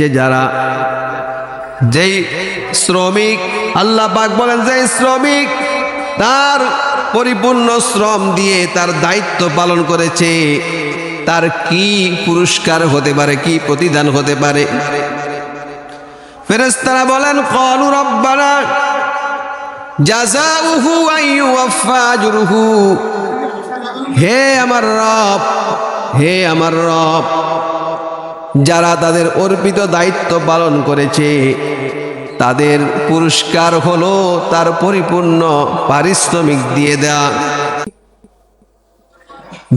যে যারা যেই শ্রমিক, আল্লাহ পাক বলেন যে শ্রমিক তার পরিপূর্ণ শ্রম দিয়ে তার দায়িত্ব পালন করেছে, তার কি পুরস্কার হতে পারে, কি প্রতিদান হতে পারে? ফেরেশতারা বলেন কলু রব্বানা হে আমার রব, হে আমার রব যারা তাদের অর্পিত দায়িত্ব পালন করেছে, তাদের পুরস্কার হলো তার পরিপূর্ণ পারিশ্রমিক দিয়ে দেয়া।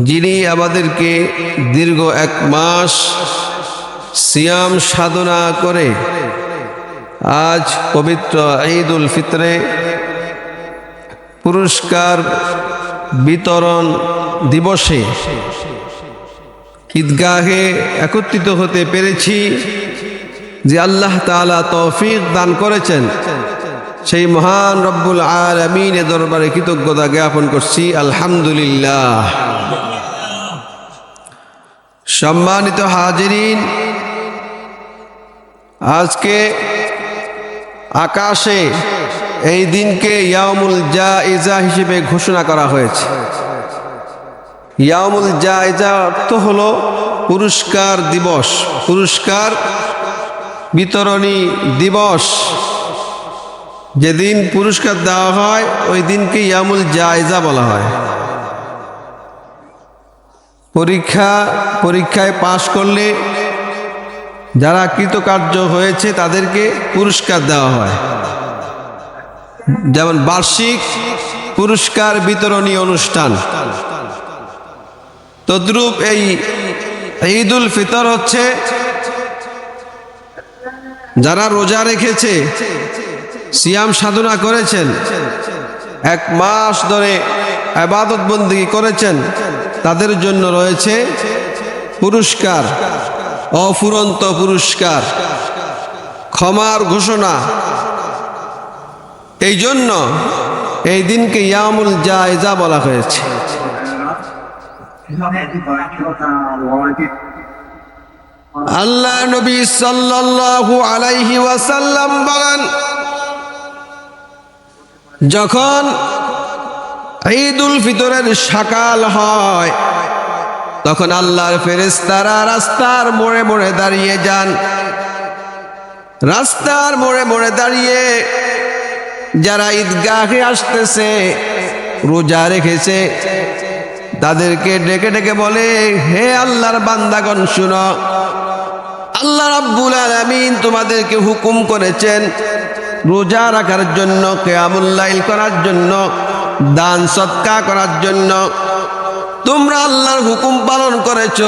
যিনি আমাদেরকে দীর্ঘ এক মাস সিয়াম সাধনা করে আজ পবিত্র ঈদ উল ফিতরে পুরস্কার বিতরণ দিবসে ঈদগাহে একত্রিত হতে পেরেছি যে আল্লাহ তাআলা তৌফিক দান করেছেন। সেই মহান রব্বুল আলমিনের দরবারে কৃতজ্ঞতা জ্ঞাপন করছি। আলহামদুলিল্লাহ। সম্মানিত হাজিরিন, আজকে আকাশে এই দিনকে ইয়ামুল জাইজা হিসেবে ঘোষণা করা হয়েছে। ইয়ামুল জায়জা অর্থ হলো পুরস্কার দিবস। পুরস্কার বিতরণী দিবস। যেদিন পুরস্কার দেওয়া হয়, ওই দিনকে ইয়ামুল জায়জা বলা হয়। পরীক্ষা, পরীক্ষায় পাশ করলে যারা কৃতকার্য হয়েছে, তাদেরকে পুরস্কার দেওয়া হয়। যেমন বার্ষিক পুরস্কার বিতরণী অনুষ্ঠান। তদ্রূপ এই ঈদ উল ফিতর হচ্ছে যারা রোজা রেখেছে, সিয়াম সাধনা করেছেন, এক মাস ধরে আবাদত বন্দী করেছেন, তাদের জন্য রয়েছে পুরস্কার, অফুরন্ত পুরস্কার, ক্ষমার ঘোষণা। এই জন্য এই দিনকে ইয়ামুল জায়জা বলা হয়েছে। আল্লাহ নবী সাল্লাল্লাহু আলাইহি ওয়াসাল্লাম বলেন, যখন ঈদুল ফিতরের সকাল হয়, তখন আল্লাহর ফেরেশতারা রাস্তার মোড়ে মোড়ে দাঁড়িয়ে যান। রাস্তার মোড়ে মোড়ে দাঁড়িয়ে যারা ঈদগাহে আসতেছে, রোজা রেখেছে তাদেরকে ডেকে ডেকে বলে, হে আল্লাহর বান্দাগণ, শুনো। আল্লাহ রাব্বুল আলামিন তোমাদেরকে হুকুম করেছেন রোজা রাখার জন্য কেয়ামুল্লাইল করার জন্য, দান সৎকা করার জন্য। তোমরা আল্লাহর হুকুম পালন করেছ।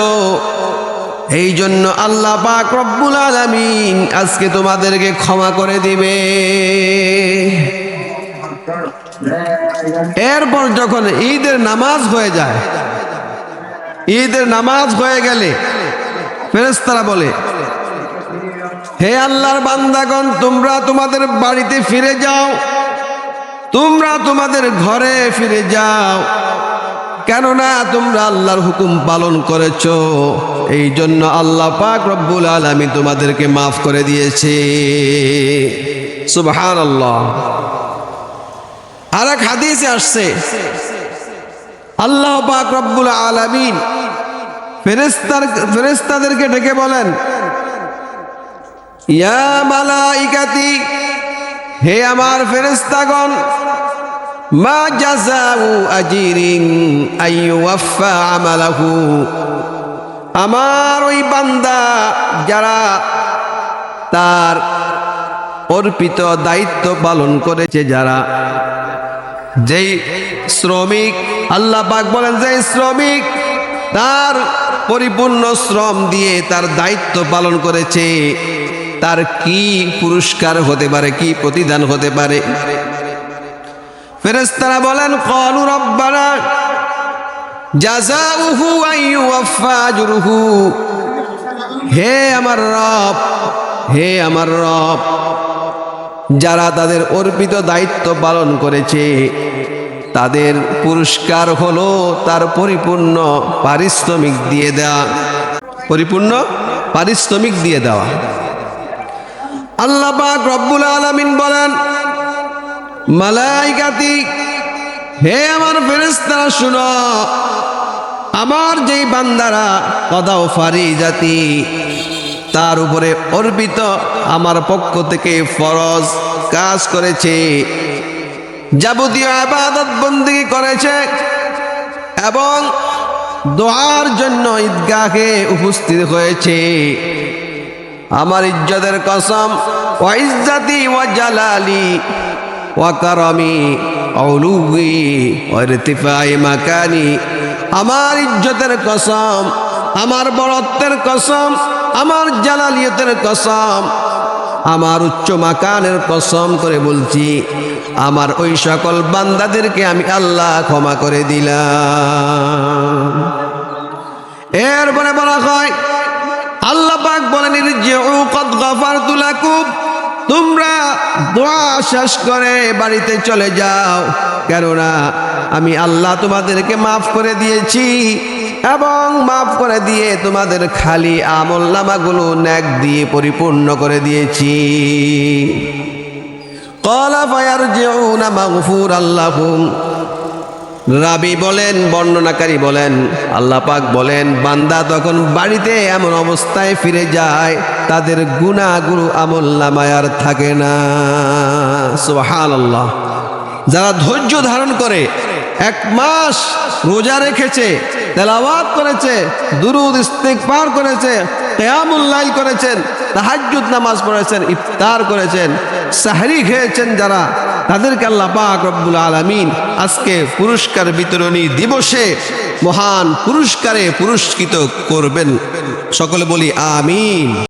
এই জন্য আল্লাহ পাক রব্বুল আলামিন আজকে তোমাদেরকে ক্ষমা করে দিবে। এরপর যখন ঈদের নামাজ হয়ে যায়, ঈদের নামাজ হয়ে গেলে ফেরেস্তারা বলে, হে আল্লাহর বান্দাগণ, তোমরা তোমাদের বাড়িতে ফিরে যাও, তোমরা তোমাদের ঘরে ফিরে যাও। কেননা তোমরা আল্লাহর হুকুম পালন করেছ। এই জন্য আল্লাহ পাক রব্বুল আলমী তোমাদেরকে মাফ করে দিয়েছে। সুবহান আল্লাহ আর এক হাদিসে আসছে, আল্লাহ পাক রব্বুল আলামিন ফেরেস্তার ফেরেস্তাদেরকে ডেকে বলেন, ইয়া মালাইকাতি, হে আমার ফেরেস্তাগণ মা জাযাউ আজিরিন আইয়ুওয়াফা আমালাহু, আমার ওই বান্দা যারা তার অর্পিত দায়িত্ব পালন করেছে, যারা যেই শ্রমিক, আল্লাহ পাক বলেন যে শ্রমিক তার পরিপূর্ণ শ্রম দিয়ে তার দায়িত্ব পালন করেছে, তার কি পুরস্কার হতে পারে, কি প্রতিদান হতে পারে? ফেরেস্তারা বলেন কলু রব্বানা হে আমার রব, হে আমার রব যারা তাদের অর্পিত দায়িত্ব পালন করেছে, তাদের পুরস্কার হলো তার পরিপূর্ণ পারিশ্রমিক দিয়ে দেওয়া। পরিপূর্ণ পারিশ্রমিক দিয়ে দেওয়া। আল্লাহ পাক রব্বুল আলামিন বলেন, মালাইকাতি, হে আমার ফেরেশতারা, শুনো, আমার যেই বান্দারা, কদাও ফারি জাতি তার উপরে অর্পিত আমার পক্ষ থেকে ফরজ কাজ করেছে। যাবতীয় আবাদত বন্দি করেছে এবং দোয়ার জন্য ঈদগাহে উপস্থিত হয়েছে। আমার ইজ্জতের কসম ও ইজ্জাতি ও জালালি ও কারমি অলুগি ও ইরতিফাই মাকানি। আমার ইজ্জতের কসম, আমার বড়ত্বের কসম আমার জালালিয়তের কসম, আমার উচ্চ মাকানের কসম করে বলছি, আমার ওই সকল বান্দাদেরকে আমি আল্লাহ ক্ষমা করে দিলাম। এরপরে বলা হয়, আল্লাহ পাক বলেন তোমরা দোয়া শেষ করে বাড়িতে চলে যাও। কেননা, আমি আল্লাহ তোমাদেরকে মাফ করে দিয়েছি। এবং মাফ করে দিয়ে তোমাদের খালি আমল নামাগুলো ন্যাক দিয়ে পরিপূর্ণ করে দিয়েছি। রাবি বলেন, বর্ণনাকারী বলেন, আল্লাহ পাক বলেন, বান্দা তখন বাড়িতে এমন অবস্থায় ফিরে যায়, তাদের গুণাগুরু আমল নামায়ার থাকে না। সুহান আল্লাহ যারা ধৈর্য ধারণ করে এক মাস রোজা রেখেছে, তেলাওয়াত করেছে, দুরুদ ইস্তেগফার করেছে কেয়ামুল লাইল করেছেন, তাহাজ্জুদ নামাজ পড়েছেন, ইফতার করেছেন, সাহরি খেয়েছেন যারা, তাদেরকে আল্লাহ পাক রব্বুল আলামিন আজকে পুরস্কার বিতরণী দিবসে মহান পুরস্কারে পুরস্কৃত করবেন। সকলে বলি আমিন।